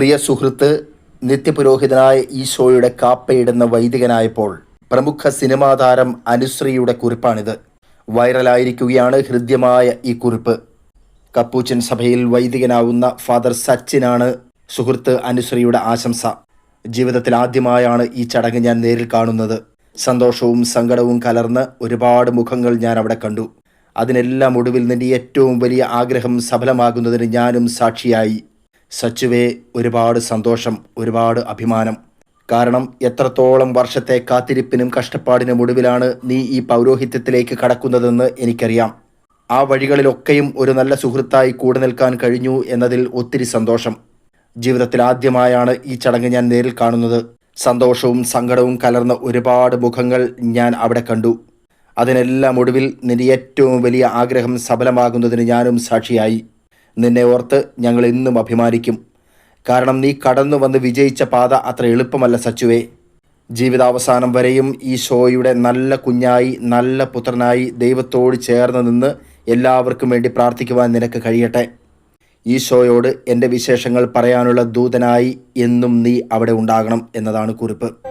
പ്രിയ സുഹൃത്ത് നിത്യപുരോഹിതനായ ഈശോയുടെ കാപ്പയിടുന്ന വൈദികനായപ്പോൾ പ്രമുഖ സിനിമാ താരം അനുശ്രീയുടെ കുറിപ്പാണിത്. വൈറലായിരിക്കുകയാണ് ഹൃദ്യമായ ഈ കുറിപ്പ്. കപ്പൂച്ചൻ സഭയിൽ വൈദികനാവുന്ന ഫാദർ സച്ചിനാണ് സുഹൃത്ത് അനുശ്രീയുടെ ആശംസ. ജീവിതത്തിൽ ആദ്യമായാണ് ഈ ചടങ്ങ് ഞാൻ നേരിൽ കാണുന്നത്. സന്തോഷവും സങ്കടവും കലർന്ന് ഒരുപാട് മുഖങ്ങൾ ഞാൻ അവിടെ കണ്ടു. അതിനെല്ലാം ഒടുവിൽ നിന്റെ ഏറ്റവും വലിയ ആഗ്രഹം സഫലമാകുന്നതിന് ഞാനും സാക്ഷിയായി. സച്ചുവേ ഒരുപാട് സന്തോഷം ഒരുപാട് അഭിമാനം. കാരണം എത്രത്തോളം വർഷത്തെ കാത്തിരിപ്പിനും കഷ്ടപ്പാടിനും ഒടുവിലാണ് നീ ഈ പൗരോഹിത്യത്തിലേക്ക് കടക്കുന്നതെന്ന് എനിക്കറിയാം. ആ വഴികളിലൊക്കെയും ഒരു നല്ല സുഹൃത്തായി കൂടെ നിൽക്കാൻ കഴിഞ്ഞു എന്നതിൽ ഒത്തിരി സന്തോഷം. ജീവിതത്തിൽ ആദ്യമായാണ് ഈ ചടങ്ങ് ഞാൻ നേരിൽ കാണുന്നത്. സന്തോഷവും സങ്കടവും കലർന്ന ഒരുപാട് മുഖങ്ങൾ ഞാൻ അവിടെ കണ്ടു. അതിനെല്ലാം ഒടുവിൽ നിന്റെ ഏറ്റവും വലിയ ആഗ്രഹം സഫലമാകുന്നതിന് ഞാനും സാക്ഷിയായി. നിന്നെ ഓർത്ത് ഞങ്ങൾ ഇന്നും അഭിമാനിക്കും. കാരണം നീ കടന്നു വന്ന് വിജയിച്ച പാത അത്ര എളുപ്പമല്ല സച്ചുവേ. ജീവിതാവസാനം വരെയും ഈ ഷോയുടെ നല്ല കുഞ്ഞായി നല്ല പുത്രനായി ദൈവത്തോട് ചേർന്ന് നിന്ന് എല്ലാവർക്കും വേണ്ടി പ്രാർത്ഥിക്കുവാൻ നിനക്ക് കഴിയട്ടെ. ഈ ഷോയോട് എന്റെ വിശേഷങ്ങൾ പറയാനുള്ള ദൂതനായി എന്നും നീ അവിടെ ഉണ്ടാകണം എന്നതാണ് കുറിപ്പ്.